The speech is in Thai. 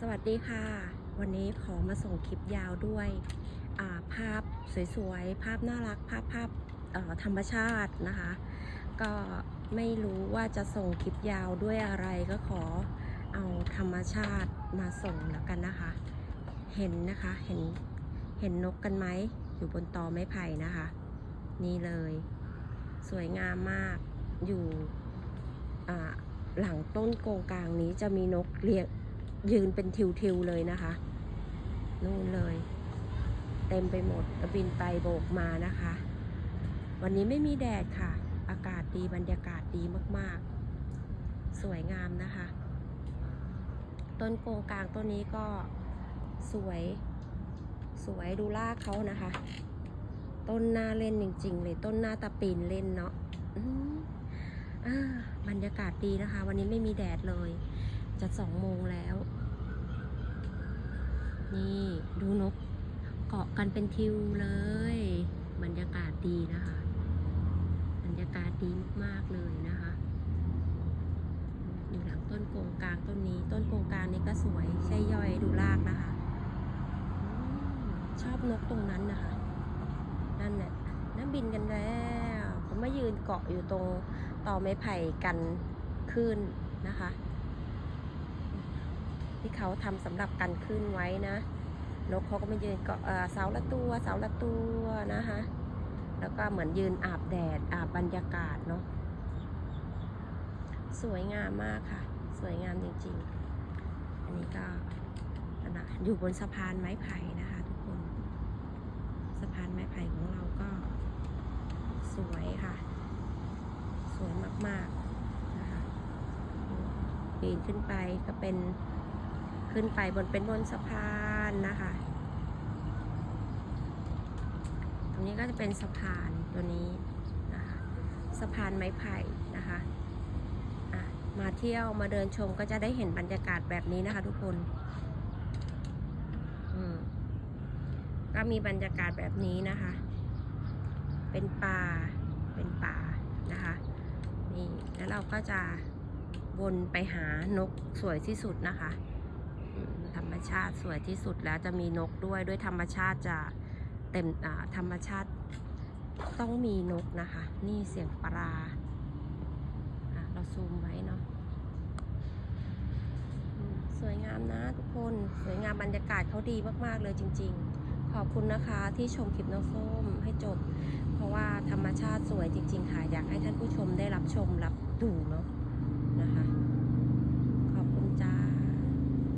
สวัสดีค่ะ วันนี้ขอมาส่งคลิปยาวด้วยาภาพสวยๆ ภาพน่ารัก ภาพภาพธรรมชาตินะคะ ก็ไม่รู้ว่าจะส่งคลิปยาวด้วยอะไรก็ขอเอาธรรมชาติมาส่งแล้วกันนะคะ เห็นนะคะ เห็น เห็นนกกันไหม อยู่บนตอไม้ไผ่นะคะ นี่เลย สวยงามมาก อยู่อ่หลังต้นโกงกลางนี้จะมีนกเรียง ยืนเป็นทิวๆเลยนะคะ นู่นเลย เต็มไปหมดบินไปโบกมานะคะ วันนี้ไม่มีแดดค่ะ อากาศดีบรรยากาศดีมากๆ สวยงามนะคะ ต้นโกงกลางต้นนี้ก็สวยสวยดูรากเขานะคะ ต้นหน้าเล่นจริง ๆ เลยต้นหน้าตะปีนเล่นเนาะบรรยากาศดีนะคะ วันนี้ไม่มีแดดเลย จะสองโมงแล้ว นี่ดูนกเกาะกันเป็นทิวเลย บรรยากาศดีนะคะ บรรยากาศดีมากๆเลยนะคะ อยู่หลังต้นโกงกลางต้นนี้ ต้นโกงกลางนี้ก็สวยใช่ย่อยดูรากนะคะ ชอบนกตรงนั้นนะคะ นั่นแหละนั่นบินกันแล้วผมมายืนเกาะอยู่ตรงต่อไม้ไผ่กันขึ้นนะคะ ที่เขาทำสำหรับกันขึ้นไว้นะ นกเขาก็มายืนเกาะเสาละตัวเสาละตัวนะคะ แล้วก็เหมือนยืนอาบแดดอาบบรรยากาศเนาะสวยงามมากค่ะ สวยงามจริงๆ อันนี้ก็นะอยู่บนสะพานไม้ไผ่นะคะทุกคน สะพานไม้ไผ่ของเราก็สวยค่ะ สวยมากๆนะคะปีนขึ้นไปก็เป็น ขึ้นไปบนเป็นบนสะพานนะคะ ตรงนี้ก็จะเป็นสะพานตัวนี้นะคะสะพานไม้ไผ่นะคะมาเที่ยวมาเดินชมก็จะได้เห็นบรรยากาศแบบนี้นะคะทุกคนอืมก็มีบรรยากาศแบบนี้นะคะ เป็นป่า เป็นป่านะคะ นี่ แล้วเราก็จะวนไปหานกสวยที่สุดนะคะ ธรรมชาติสวยที่สุดแล้วจะมีนกด้วยด้วยธรรมชาติจะเต็มธรรมชาติต้องมีนกนะคะ นี่เสียงปลาเราซูมไว้เนาะสวยงามนะทุกคนสวยงามบรรยากาศเขาดีมาก ๆ เลยจริง ๆ ขอบคุณนะคะที่ชมคลิปน้องส้มให้จบ เพราะว่าธรรมชาติสวยจริง ๆ ค่ะ อยากให้ท่านผู้ชมได้รับชมรับดูเนาะ